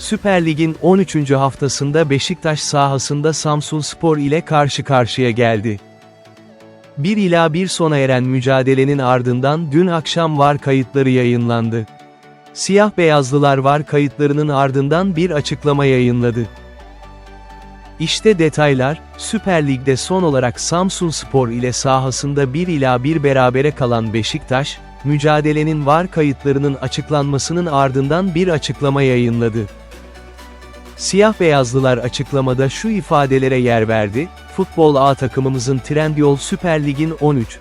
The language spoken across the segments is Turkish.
Süper Lig'in 13. haftasında Beşiktaş sahasında Samsunspor ile karşı karşıya geldi. 1 ila 1 sona eren mücadelenin ardından dün akşam VAR kayıtları yayınlandı. Siyah beyazlılar VAR kayıtlarının ardından bir açıklama yayınladı. İşte detaylar, Süper Lig'de son olarak Samsunspor ile sahasında 1 ila 1 berabere kalan Beşiktaş, mücadelenin VAR kayıtlarının açıklanmasının ardından bir açıklama yayınladı. Siyah beyazlılar açıklamada şu ifadelere yer verdi, Futbol A takımımızın Trendyol Süper Lig'in 13.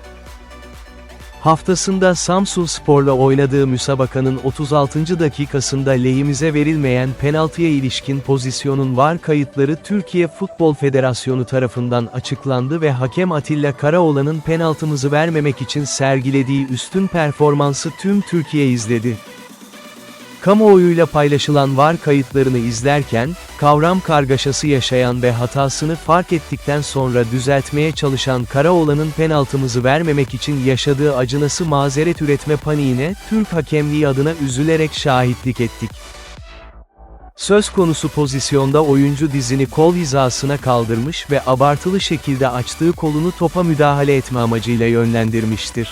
Haftasında Samsun Spor'la oynadığı müsabakanın 36. dakikasında lehimize verilmeyen penaltıya ilişkin pozisyonun VAR kayıtları Türkiye Futbol Federasyonu tarafından açıklandı ve hakem Atilla Karaoğlan'ın penaltımızı vermemek için sergilediği üstün performansı tüm Türkiye izledi. Kamuoyuyla paylaşılan VAR kayıtlarını izlerken, kavram kargaşası yaşayan ve hatasını fark ettikten sonra düzeltmeye çalışan Karaoğlan'ın penaltımızı vermemek için yaşadığı acınası mazeret üretme paniğine, Türk hakemliği adına üzülerek şahitlik ettik. Söz konusu pozisyonda oyuncu dizini kol hizasına kaldırmış ve abartılı şekilde açtığı kolunu topa müdahale etme amacıyla yönlendirmiştir.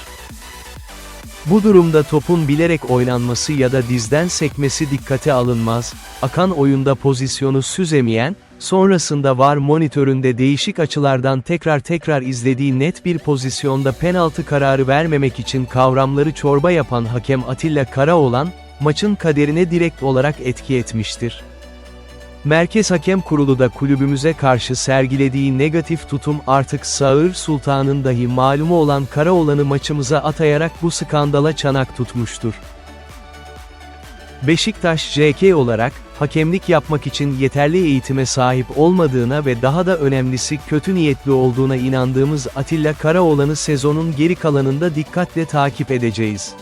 Bu durumda topun bilerek oynanması ya da dizden sekmesi dikkate alınmaz, akan oyunda pozisyonu süzemeyen, sonrasında var monitöründe değişik açılardan tekrar tekrar izlediği net bir pozisyonda penaltı kararı vermemek için kavramları çorba yapan hakem Atilla Karaoğlan, maçın kaderine direkt olarak etki etmiştir. Merkez Hakem Kurulu da kulübümüze karşı sergilediği negatif tutum artık Sağır Sultan'ın dahi malumu olan Karaoğlan'ı maçımıza atayarak bu skandala çanak tutmuştur. Beşiktaş JK olarak, hakemlik yapmak için yeterli eğitime sahip olmadığına ve daha da önemlisi kötü niyetli olduğuna inandığımız Atilla Karaoğlan'ı sezonun geri kalanında dikkatle takip edeceğiz.